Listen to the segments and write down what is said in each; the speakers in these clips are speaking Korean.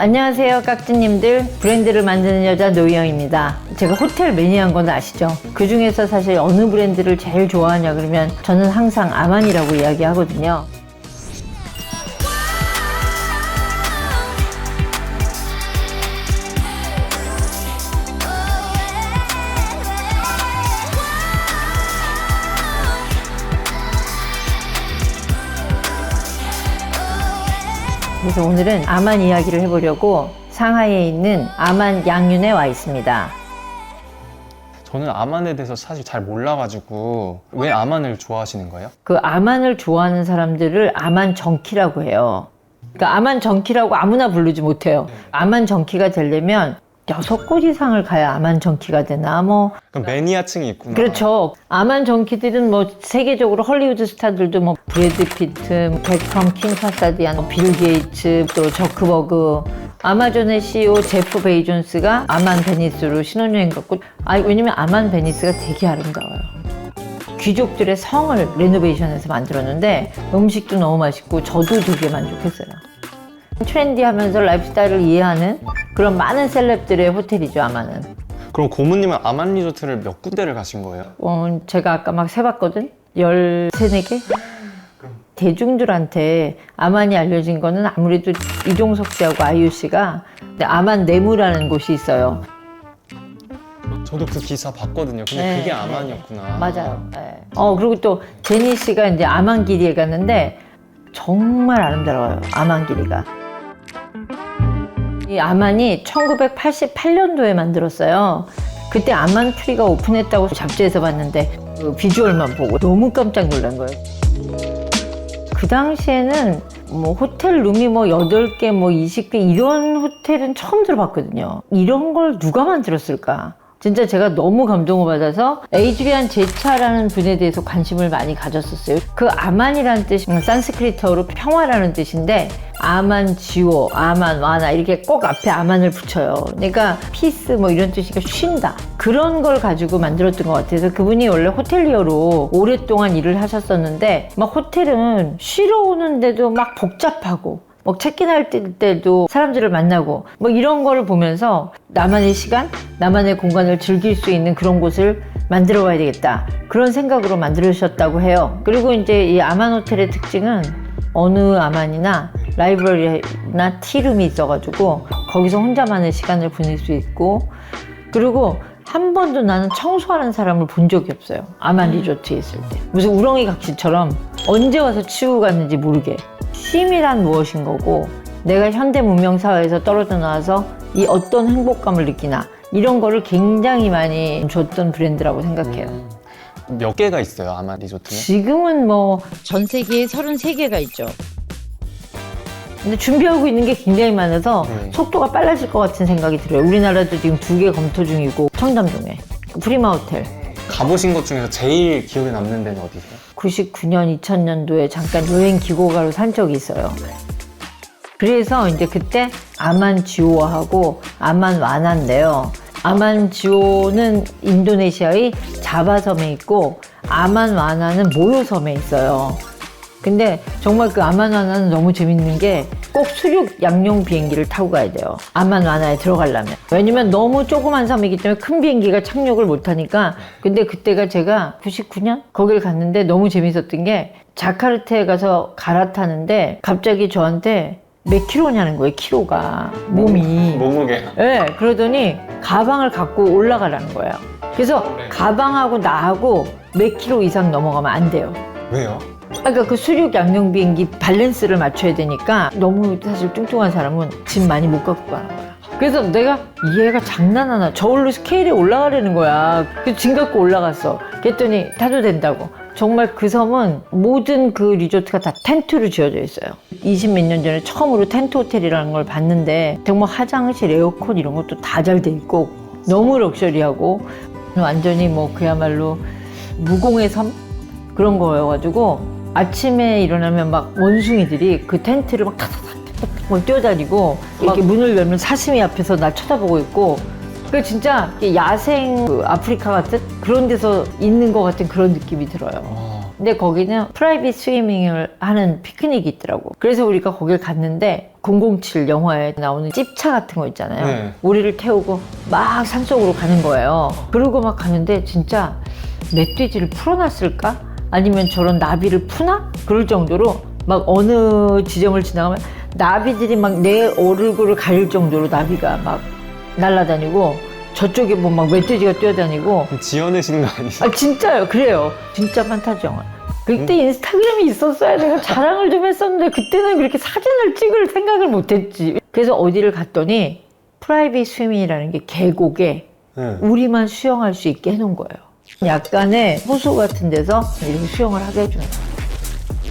안녕하세요 깍지님들. 브랜드를 만드는 여자 노희영입니다. 제가 호텔 매니아인 건 아시죠? 그 중에서 사실 어느 브랜드를 제일 좋아하냐 그러면 저는 항상 아만이라고 이야기하거든요 그래서 오늘은 아만 이야기를 해보려고 상하이에 있는 아만 양윤에 와 있습니다 저는 아만에 대해서 사실 잘 몰라가지고 왜 아만을 좋아하시는 거예요? 그 아만을 좋아하는 사람들을 아만 정키라고 해요. 그러니까 아만 정키라고 아무나 부르지 못해요. 아만 정키가 되려면 여섯 곳 이상을 가야 아만 정키가 되나 뭐 그럼 매니아층이 있구나. 그렇죠. 아만 정키들은 뭐 세계적으로 헐리우드 스타들도 뭐 브래드 피트, 뭐 베컴, 킴 카사디안, 뭐빌 게이츠, 또 저크버그, 아마존의 CEO 제프 베이존스가 아만 베니스로 신혼여행 갔고, 아 왜냐면 아만 베니스가 되게 아름다워요. 귀족들의 성을 레노베이션해서 만들었는데 음식도 너무 맛있고 저도 되게 만족했어요. 트렌디하면서 라이프스타일을 이해하는 그런 많은 셀럽들의 호텔이죠 아만은. 그럼 고모님은 아만 리조트를 몇 군데를 가신 거예요? 어, 제가 아까 막 세봤거든? 13, 4개? 대중들한테 아만이 알려진 거는 아무래도 이종석 씨하고 아이유 씨가 아만 내무라는 곳이 있어요. 저도 그 기사 봤거든요. 근데 네, 그게 네, 아만이었구나. 맞아요. 네. 어, 그리고 또 제니 씨가 이제 아만길이에 갔는데 정말 아름다워요. 아만길이가. 이 아만이 1988년도에 만들었어요. 그때 아만 트리가 오픈했다고 잡지에서 봤는데 그 비주얼만 보고 너무 깜짝 놀란 거예요. 그 당시에는 뭐 호텔 룸이 뭐 8개, 뭐 20개 이런 호텔은 처음 들어봤거든요. 이런 걸 누가 만들었을까? 진짜 제가 너무 감동을 받아서 에이드리안 제차라는 분에 대해서 관심을 많이 가졌었어요. 그 아만이라는 뜻이 음, 산스크리트어로 평화라는 뜻인데 아만 지오, 아만 와나 이렇게 꼭 앞에 아만을 붙여요. 그러니까 피스 뭐 이런 뜻이니까 쉰다. 그런 걸 가지고 만들었던 것 같아서 그분이 원래 호텔리어로 오랫동안 일을 하셨었는데 막 호텔은 쉬러 오는데도 막 복잡하고 뭐 체크인 할 때도 사람들을 만나고 뭐 이런 거를 보면서 나만의 시간, 나만의 공간을 즐길 수 있는 그런 곳을 만들어 봐야 되겠다. 그런 생각으로 만들으셨다고 해요. 그리고 이제 이 아만 호텔의 특징은 어느 아만이나 라이브러리나 티룸이 있어가지고 거기서 혼자만의 시간을 보낼 수 있고 그리고 한 번도 나는 청소하는 사람을 본 적이 없어요. 아만 리조트에 있을 때. 무슨 우렁이 각시처럼 언제 와서 치우고 갔는지 모르게. 쉼이란 무엇인 거고, 내가 현대 문명 사회에서 떨어져 나와서 이 어떤 행복감을 느끼나, 이런 거를 굉장히 많이 줬던 브랜드라고 생각해요. 음, 몇 개가 있어요, 아만 리조트는? 지금은 뭐 전 세계에 33개가 있죠. 근데 준비하고 있는 게 굉장히 많아서 네. 속도가 빨라질 것 같은 생각이 들어요. 우리나라도 지금 두 개 검토 중이고 청담동에 프리마 호텔. 가보신 것 중에서 제일 기억에 남는 데는 어디세요? 99년, 2000년도에 잠깐 여행 기고가로 산 적이 있어요. 그래서 이제 그때 아만 지오하고 아만 와나인데요. 아만 지오는 인도네시아의 자바섬에 있고 아만 와나는 모요섬에 있어요. 근데 정말 그 아만 와나는 너무 재밌는 게 꼭 수륙 양용 비행기를 타고 가야 돼요. 아만 와나에 들어가려면. 왜냐면 너무 조그만 섬이기 때문에 큰 비행기가 착륙을 못 하니까. 근데 그때가 제가 99년? 거길 갔는데 너무 재밌었던 게 자카르타에 가서 갈아타는데 갑자기 저한테 몇 킬로냐는 거예요, 키로가. 몸이. 몸무게. 예, 그러더니 가방을 갖고 올라가라는 거예요. 그래서 가방하고 나하고 몇 킬로 이상 넘어가면 안 돼요. 왜요? 그러니까 그 수륙 양용 비행기 밸런스를 맞춰야 되니까 너무 사실 뚱뚱한 사람은 짐 많이 못 갖고 가는 거야. 그래서 내가 얘가 장난하나 저울로 스케일에 올라가려는 거야. 그래서 짐 갖고 올라갔어. 그랬더니 타도 된다고. 정말 그 섬은 모든 그 리조트가 다 텐트로 지어져 있어요. 20 몇 년 전에 처음으로 텐트 호텔이라는 걸 봤는데 정말 화장실, 에어컨 이런 것도 다 잘 돼 있고 너무 럭셔리하고 완전히 뭐 그야말로 무공의 섬 그런 거여가지고 아침에 일어나면 막 원숭이들이 그 텐트를 막 탁탁탁탁 막 뛰어다니고 이렇게 문을 열면 사슴이 앞에서 날 쳐다보고 있고 그 진짜 야생 그 아프리카 같은 그런 데서 있는 것 같은 그런 느낌이 들어요. 와, 근데 거기는 프라이빗 스위밍을 하는 피크닉이 있더라고. 그래서 우리가 거길 갔는데 007 영화에 나오는 찝차 같은 거 있잖아요. 네. 우리를 태우고 막 산속으로 가는 거예요. 그러고 막 가는데 진짜 멧돼지를 풀어놨을까? 아니면 저런 나비를 푸나? 그럴 정도로 막 어느 지점을 지나가면 나비들이 막 내 얼굴을 가릴 정도로 나비가 막 날아다니고 저쪽에 뭐 막 멧돼지가 뛰어다니고. 지어내시는 거 아니죠? 아 진짜요? 그래요. 진짜 판타지 영화. 그때 인스타그램이 있었어야 내가 자랑을 좀 했었는데 그때는 그렇게 사진을 찍을 생각을 못했지. 그래서 어디를 갔더니 프라이빗 스위밍이라는 게 계곡에 네. 우리만 수영할 수 있게 해놓은 거예요 약간의 호수 같은 데서 이렇게 수영을 하게 해주는 거예요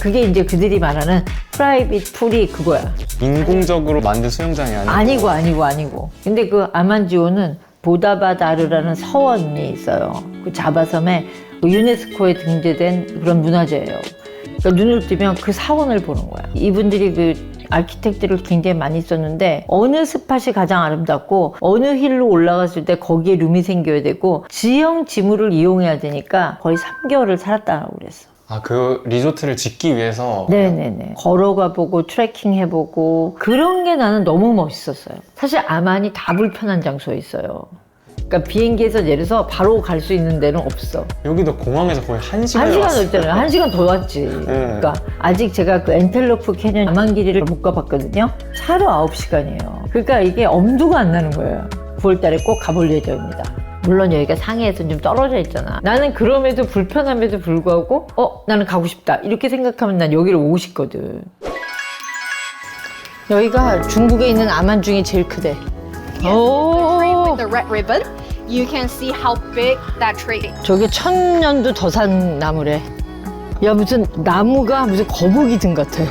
그게 이제 그들이 말하는 프라이빗 풀이 그거야. 인공적으로 만든 수영장이 아니고. 아니고 아니고 아니고. 근데 그 아만지오는 보다바다르라는 서원이 있어요. 그 자바섬에 그 유네스코에 등재된 그런 문화재예요. 그러니까 눈을 뜨면 그 사원을 보는 거야. 이분들이 그 아키텍트를 굉장히 많이 썼는데 어느 스팟이 가장 아름답고 어느 힐로 올라갔을 때 거기에 룸이 생겨야 되고 지형 지물을 이용해야 되니까 거의 3개월을 살았다고 그랬어 아 그 리조트를 짓기 위해서 네네네. 걸어가 보고 트레킹 해보고 그런 게 나는 너무 멋있었어요. 사실 아만이 다 불편한 장소에 있어요. 그러니까 비행기에서 내려서 바로 갈 수 있는 데는 없어. 여기도 공항에서 거의 한 시간이 한 시간 왔어요. 넘잖아요. 한 시간 더 왔지. 그러니까 아직 제가 그 엔텔로프 캐년 아만 길이를 못 가봤거든요. 차로 9시간이에요. 그러니까 이게 엄두가 안 나는 거예요. 9월 달에 꼭 가볼 예정입니다. 물론 여기가 상해에서 좀 떨어져 있잖아. 나는 그럼에도 불편함에도 불구하고 어 나는 가고 싶다 이렇게 생각하면 난 여기를 오고 싶거든. 여기가 중국에 있는 아만 중에 제일 크대. 오, with the red ribbon, you can see how big that tree is. 저게 천 년도 더산 나무래. 야 무슨 나무가 무슨 거북이 등 같아.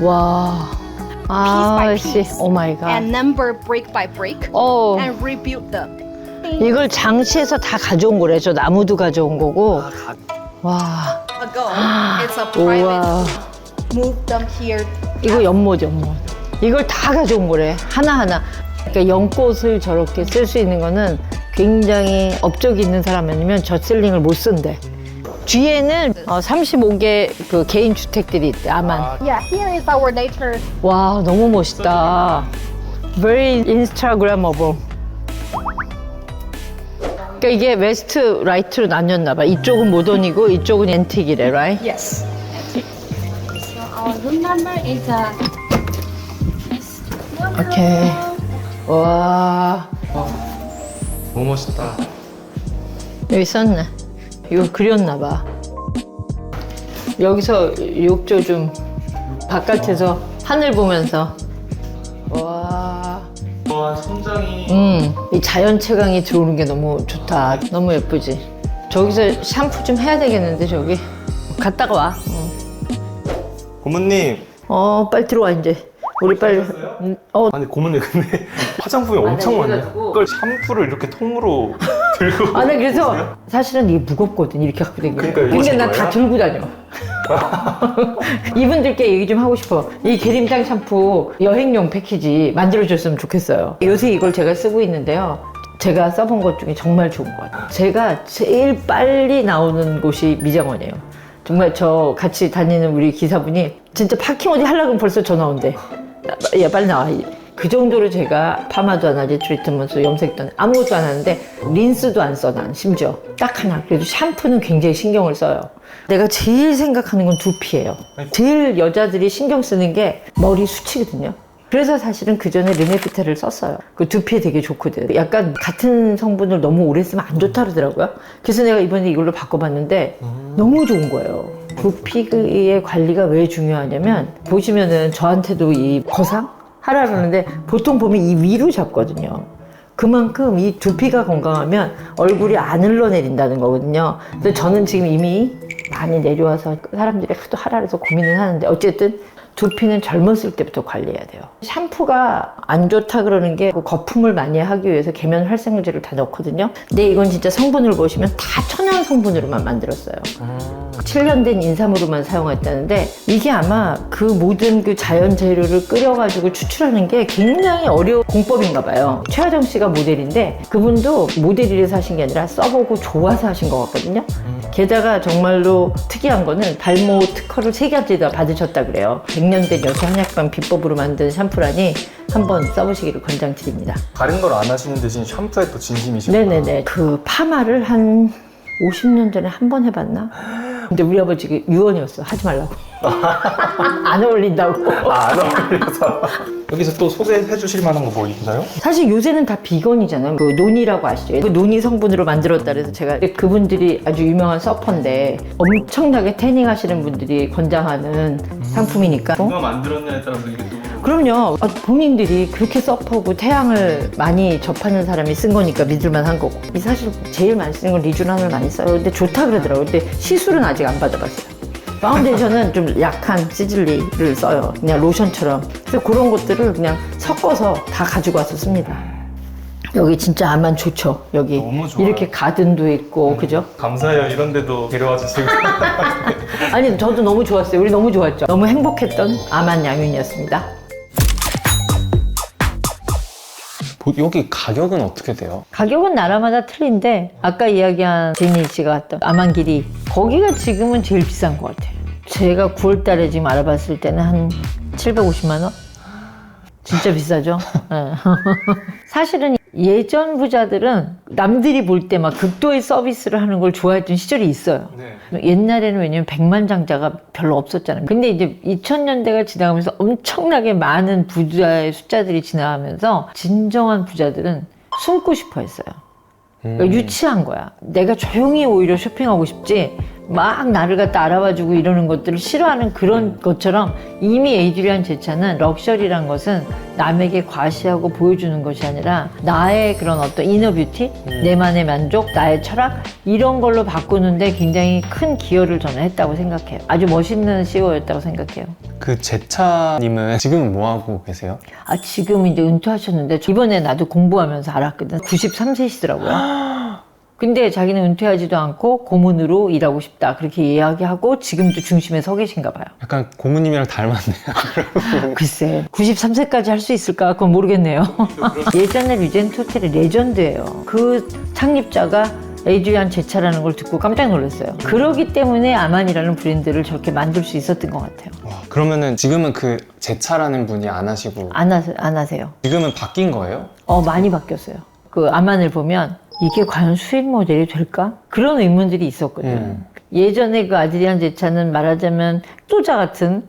와. 아, by 씨, piece. 오 마이 갓. and number brick by brick 어, and rebuild them. 이걸 장치해서 다 가져온 거래. 저 나무도 가져온 거고. 와, Ago, it's a private. 우와. Move them here. 이거 연못이 연못. 이걸 다 가져온 거래. 하나하나. 그러니까 연꽃을 저렇게 쓸 수 있는 거는 굉장히 업적이 있는 사람 아니면 저셀링을 못 쓴대. 뒤에는 어, 35개 그 개인 주택들이 있대. 아만. Yeah, here is our nature. 와 너무 멋있다. Very Instagrammable. 그러니까 이게 웨스트 라이트로 나뉘었나 봐. 이쪽은 모던이고 이쪽은 앤틱이래, right? Yes. So our room number is uh, 오케이. 와 너무 멋있다. 여기 썼네. 이거 그렸나 봐. 여기서 욕조 좀 바깥에서 하늘 보면서 와. 와 천장이 음, 이 자연 채광이 들어오는 게 너무 좋다. 너무 예쁘지. 저기서 샴푸 좀 해야 되겠는데 저기. 갔다가 와. 어, 고모님 어, 빨리 들어와 이제. 우리 빨리. 음, 어, 아니 고모님 근데 화장품이 엄청 나 많아요 이래가지고. 그걸 샴푸를 이렇게 통으로 들고 아, 나 그래서 사실은 이게 무겁거든 이렇게 갖고 다니는. 그러니까 근데 이러신 난다 거예요? 들고 다녀. 이분들께 얘기 좀 하고 싶어. 이 게림장 샴푸 여행용 패키지 만들어줬으면 좋겠어요. 요새 이걸 제가 쓰고 있는데요. 제가 써본 것 중에 정말 좋은 것 같아요. 제가 제일 빨리 나오는 곳이 미장원이에요. 정말 저 같이 다니는 우리 기사분이 진짜 파킹 어디 하려고 벌써 전화 온대. 나- 야 빨리 나와. 그 정도로 제가 파마도 안 하지 트리트먼트 염색도 안 아무것도 안 하는데 린스도 안 써 난 심지어. 딱 하나. 그래도 샴푸는 굉장히 신경을 써요. 내가 제일 생각하는 건 두피예요. 제일 여자들이 신경 쓰는 게 머리 숱이거든요. 그래서 사실은 그 전에 르네피테를 썼어요. 그 두피에 되게 좋거든. 약간 같은 성분을 너무 오래 쓰면 안 좋다 그러더라고요. 그래서 내가 이번에 이걸로 바꿔봤는데 너무 좋은 거예요. 두피의 관리가 왜 중요하냐면 보시면은 저한테도 이 거상 하라 그러는데 보통 보면 이 위로 잡거든요. 그만큼 이 두피가 건강하면 얼굴이 안 흘러내린다는 거거든요. 근데 저는 지금 이미 많이 내려와서 사람들이 하도 하라 그래서 고민을 하는데 어쨌든 두피는 젊었을 때부터 관리해야 돼요. 샴푸가 안 좋다 그러는 게 거품을 많이 하기 위해서 계면 활성제를 다 넣거든요. 근데 이건 진짜 성분을 보시면 다 천연 성분으로만 만들었어요. 7년 된 인삼으로만 사용했다는데 이게 아마 그 모든 그 자연 재료를 끓여가지고 추출하는 게 굉장히 어려운 공법인가 봐요. 최하정 씨가 모델인데 그분도 모델이라서 하신 게 아니라 써보고 좋아서 하신 것 같거든요. 게다가 정말로 특이한 거는 발모 특허를 세 가지 다 받으셨다 그래요. 100년 된 여성 한약방 비법으로 만든 샴푸라니 한번 써보시기를 권장드립니다. 다른 걸 안 하시는 대신 샴푸에 또 진심이시구나. 네네네. 그 파마를 한 50년 전에 한 번 해봤나? 근데 우리 아버지가 유언이었어. 하지 말라고. 안 어울린다고. 아, 안 어울려서. 여기서 또 소개해 주실 만한 거 뭐 있나요? 사실 요새는 다 비건이잖아요. 그 논이라고 아시죠? 그 논이 성분으로 만들었다 그래서 제가 그분들이 아주 유명한 서퍼인데 엄청나게 태닝 하시는 분들이 권장하는 상품이니까. 어? 누가 만들었냐에 따라서 이게 또 그럼요. 아, 본인들이 그렇게 서퍼고 태양을 많이 접하는 사람이 쓴 거니까 믿을만 한 거고. 이 사실 제일 많이 쓰는 건 리쥬란을 많이 써요. 근데 좋다 그러더라고요. 근데 시술은 아직 안 받아봤어요. 파운데이션은 좀 약한 시즐리를 써요. 그냥 로션처럼. 그래서 그런 것들을 그냥 섞어서 다 가지고 와서 씁니다. 여기 진짜 아만 좋죠. 여기 너무 좋아요. 이렇게 가든도 있고 그죠? 감사해요. 이런 데도 데려와 주시고. 아니 저도 너무 좋았어요. 우리 너무 좋았죠. 너무 행복했던 아만 양윤이었습니다. 여기 가격은 어떻게 돼요? 가격은 나라마다 틀린데 아까 이야기한 제니 씨가 갔던 아만길이 거기가 지금은 제일 비싼 것 같아요. 제가 9월 달에 지금 알아봤을 때는 한 750만 원? 진짜 비싸죠? 네. 사실은 예전 부자들은 남들이 볼 때 막 극도의 서비스를 하는 걸 좋아했던 시절이 있어요. 네. 옛날에는 왜냐면 백만장자가 별로 없었잖아요. 근데 이제 2000년대가 지나가면서 엄청나게 많은 부자의 숫자들이 지나가면서 진정한 부자들은 숨고 싶어 했어요. 음. 그러니까 유치한 거야. 내가 조용히 오히려 쇼핑하고 싶지. 막 나를 갖다 알아봐주고 이러는 것들을 싫어하는 그런 것처럼 이미 에이드리안 제차는 럭셔리란 것은 남에게 과시하고 보여주는 것이 아니라 나의 그런 어떤 이너 뷰티, 내만의 만족, 나의 철학 이런 걸로 바꾸는데 굉장히 큰 기여를 저는 했다고 생각해요. 아주 멋있는 CEO였다고 생각해요. 그 제차님은 지금은 뭐 하고 계세요? 아 지금 이제 은퇴하셨는데 이번에 나도 공부하면서 알았거든. 93세시더라고요. 근데 자기는 은퇴하지도 않고 고문으로 일하고 싶다 그렇게 이야기하고 지금도 중심에 서 계신가 봐요. 약간 고모님이랑 닮았네요. 글쎄 93세까지 할 수 있을까 그건 모르겠네요. 예전에 리젠트 호텔이 레전드예요. 그 창립자가 에이드리안 제차라는 걸 듣고 깜짝 놀랐어요. 그러기 때문에 아만이라는 브랜드를 저렇게 만들 수 있었던 것 같아요. 와, 그러면은 지금은 그 제차라는 분이 안 하시고 안, 하, 안 하세요? 지금은 바뀐 거예요? 어, 많이 바뀌었어요. 그 아만을 보면 이게 과연 수익 모델이 될까? 그런 의문들이 있었거든. 음. 예전에 그 아드리안 제차는 말하자면 소자 같은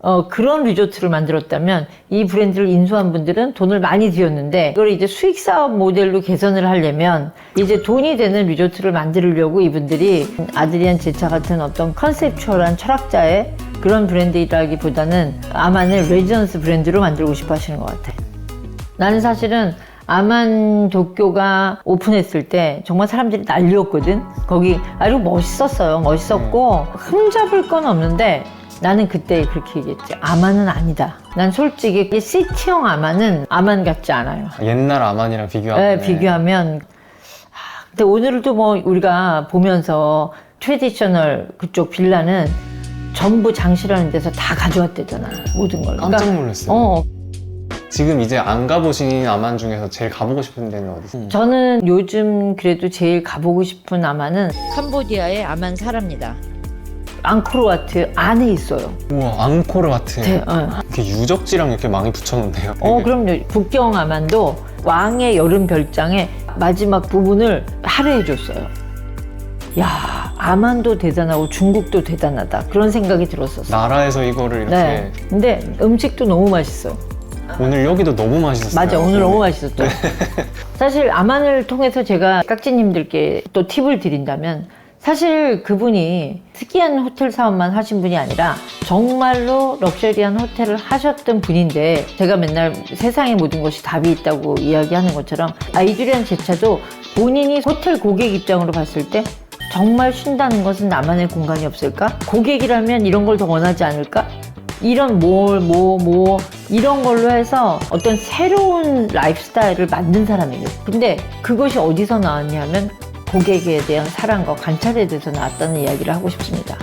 어, 그런 리조트를 만들었다면 이 브랜드를 인수한 분들은 돈을 많이 들였는데 이걸 이제 수익 사업 모델로 개선을 하려면 이제 돈이 되는 리조트를 만들려고 이분들이 아드리안 제차 같은 어떤 컨셉추얼한 철학자의 그런 브랜드이라기보다는 아만을 레지던스 브랜드로 만들고 싶어 하시는 것 같아. 나는 사실은 아만 도쿄가 오픈했을 때 정말 사람들이 난리였거든. 거기 아주 멋있었어요. 멋있었고 흠잡을 건 없는데 나는 그때 그렇게 얘기했지. 아만은 아니다. 난 솔직히 이 시티형 아만은 아만 같지 않아요. 옛날 아만이랑 비교하면 네, 비교하면. 아, 근데 오늘도 뭐 우리가 보면서 트레디셔널 그쪽 빌라는 전부 장실하는 데서 다 가져왔대잖아. 모든 걸. 그러니까 깜짝 놀랐어요. 어, 지금 이제 안 가보신 아만 중에서 제일 가보고 싶은 데는 어디세요? 저는 요즘 그래도 제일 가보고 싶은 아만은 캄보디아의 아만 사랍니다. 앙코르와트 안에 있어요. 우와 앙코르 와트 대- 어. 이렇게 유적지랑 이렇게 많이 붙여놓네요. 어. 그럼요. 북경 아만도 왕의 여름 별장의 마지막 부분을 할애해 줬어요. 야, 아만도 대단하고 중국도 대단하다. 그런 생각이 들었었어요. 나라에서 이거를 이렇게 네. 근데 음식도 너무 맛있어요. 오늘 여기도 너무 맛있었어요. 맞아, 오늘 너무 네. 맛있었죠. 사실 아만을 통해서 제가 깍지님들께 또 팁을 드린다면 사실 그분이 특이한 호텔 사업만 하신 분이 아니라 정말로 럭셔리한 호텔을 하셨던 분인데 제가 맨날 세상의 모든 것이 답이 있다고 이야기하는 것처럼 아이드리안 제차도 본인이 호텔 고객 입장으로 봤을 때 정말 쉰다는 것은 나만의 공간이 없을까? 고객이라면 이런 걸 더 원하지 않을까? 이런 뭘, 뭐, 뭐, 이런 걸로 해서 어떤 새로운 라이프스타일을 만든 사람이에요. 근데 그것이 어디서 나왔냐면 고객에 대한 사랑과 관찰에 대해서 나왔다는 이야기를 하고 싶습니다.